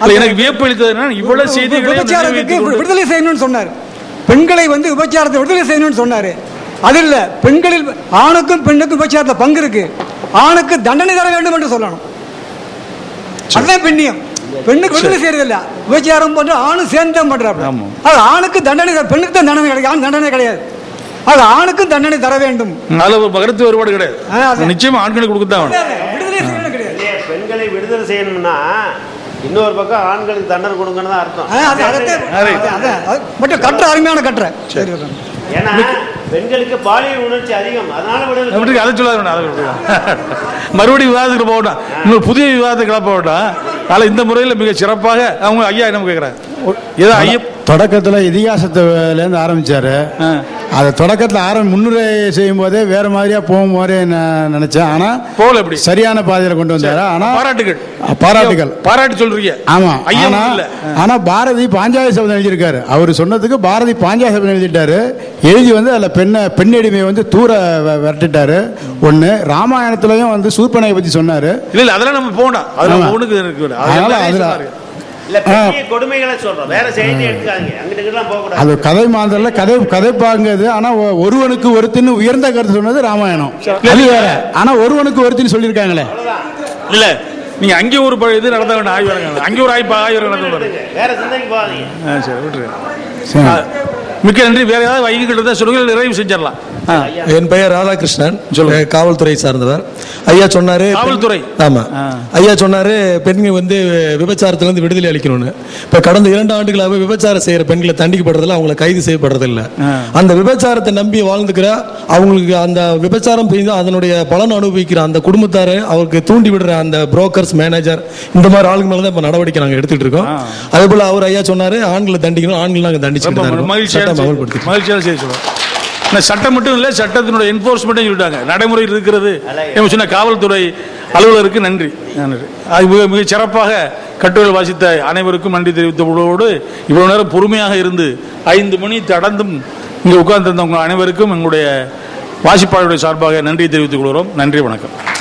எனக்கு வியப்பு அளித்தது என்னன்னா, இவ்வளவு செய்திகளை விபச்சாரத்துக்கு விடுதலை செய்யணும்னு சொன்னார். பெண்களை வந்து விபச்சாரத்தை விடுதலை செய்யணும்னு சொன்னாரு. அது இல்ல பெண்களில் ஆணுக்கும் பெண்ணுக்கும் விபச்சாரத்துல பங்கு இருக்கு. ஆணுக்கு தண்டனை தர வேண்டும் என்று சொல்லணும். அதுதான் பெண்ணியம். பெண்ணுக்கு விடுதலை செய்யறது இல்ல. விபச்சாரம் பண்ற ஆணும் சேர்ந்து தான் பண்றாங்க ஆமா. அது ஆணுக்கு தண்டனை தர- பெண்ணுக்கு தான் தண்டனை கிடையாது ஆண் தண்டனை கிடையாது. அது ஆணுக்கு தண்டனை தர வேண்டும். அதுல ஒரு கருத்து வேறுபாடு கிடையாது. நிச்சயமா ஆண்களுக்கு கொடுக்க தான் விடுதலை செய்யணும் கிடையாது. பெண்களை விடுதலை செய்யணும்னா இன்னொரு பக்கம் ஆண்களுக்கு தண்டனை கொடுங்கன்னு தான் அர்த்தம். ஆ, அது அதைத்தான் சரி. அது- அதான். அது மட்டும் கட்டுற அருமையான கட்டுற. சரி. ஏன்னா பெண்களுக்கு பாலியல் உணர்ச்சி அதிகம். அதனால அதை சொல்லாத. மறுபடியும் விவாதத்துக்கு போக வேண்டாம் இன்னொரு புதிய விவாதத்தை கிளப்ப வேண்டாம் அதனால இந்த முறையில் மிக சிறப்பாக அவங்க ஐயா என்ன கேட்குறாங்க ஏதோ ஐயப் தொடக்கத்தில் இதிகாசத்துலேருந்து ஆரம்பிச்சாரு. ஆ. அதை தொடக்கத்தில் ஆரம்பி முன்னுரை செய்யும் போதே வேற மாதிரியா போகும் மாதிரி நான் நினைச்சேன். ஆனா போகல எப்படி சரியான பாதையில் கொண்டு வந்தாரு. ஆனா பாராட்டுகள். பாராட்டுகள். பாராட்டு சொல்றீங்க. ஆமா. ஐயா ஆனா இல்ல. ஆனா பாரதி பாஞ்சாலி சபதம் எழுதியிருக்காரு. அவர் சொன்னதுக்கு பாரதி பாஞ்சாலி சபதம் எழுதிட்டாரு. எழுதி வந்து அதுல பெண்ணை பெண்ணடிமையை வந்து தூர விரட்டிட்டாரு. ஒண்ணு ராமாயணத்திலையும் வந்து சூர்பனையை பத்தி சொன்னாரு. இல்ல இல்ல அதெல்லாம் நம்ம போகணும். அதெல்லாம் அது அதனால அதுல- அது கதை மாந்தர்ல கதை கதைப்பாங்கிறது ஆனா ஒ- ஒருவனுக்கு ஒருத்தின்னு உயர்ந்த கருத்து சொன்னது ராமாயணம். அது வேற. ஆனா ஒருவனுக்கு ஒருத்தின்னு சொல்லியிருக்காங்களே. இல்ல நீங்க அங்கே ஒரு இது நடத்த வேண்டாம் ஆய்வரங்க அங்கே ஒரு ஆய்வு நடத்த பாருங்க வேற சிந்தனைக்கு போகாதீங்க. ஆ, சரி விட்டுருங்க மிக்க நன்றி வேற ஏதாவது வைகிட்டு இருந்தா சொல்லுங்க நிறைவு செஞ்சிடலாம். என் பெயர் ராதாகிருஷ்ணன் காவல்துறை சார்ந்தவர் ஐயா சொன்னாரு காவல்துறை. ஆமா. ஐயா சொன்னாரு பெண்கள் வந்து விபச்சாரத்துல இருந்து விடுதலை அளிக்கணும்னு இப்ப கடந்த இரண்டு ஆண்டுகளாக விபச்சாரம் செய்யற பெண்களை தண்டிக்கப்படுறதுல அவங்கள கைது செய்யப்படுறது இல்ல ஆ. அந்த விபச்சாரத்தை நம்பி வாழ்ந்துக்கிற அவங்களுக்கு அந்த விபச்சாரம் செய்து அதனுடைய பலன் அனுபவிக்கிற அந்த குடும்பத்தாரு அவருக்கு தூண்டி விடுற அந்த புரோக்கர்ஸ் மேனேஜர் இந்த மாதிரி ஆளுங்க மேல தான் இப்ப நடவடிக்கை நாங்க எடுத்துட்டு இருக்கோம். அதே போல அவர் ஐயா சொன்னாரு ஆண்களை தண்டிக்கணும் ஆண்கள் நாங்க தண்டிச்சுட்டு தான் அமல்படுத்திட்டு மகிழ்ச்சியான செய்தி சொல்லுவோம் சட்டம் மட்டும் இல்லை சட்டத்தினுடைய என்போர்ஸ்மெண்ட்டும் சொல்லிட்டாங்க. நடைமுறையில் இருக்கிறது. சொன்ன காவல்துறை அலுவலருக்கு நன்றி. நன்றி. அது மிக மிக சிறப்பாக கட்டுரை வாசித்த அனைவருக்கும் நன்றி தெரிவித்தவர்களோடு இவ்வளவு நேரம் பொறுமையாக இருந்து ஐந்து மணி கடந்தும் இங்கே உட்கார்ந்திருந்தவங்க அனைவருக்கும் எங்களுடைய வாசிப்பாளருடைய சார்பாக நன்றி தெரிவித்துக் கொள்கிறோம். நன்றி வணக்கம்.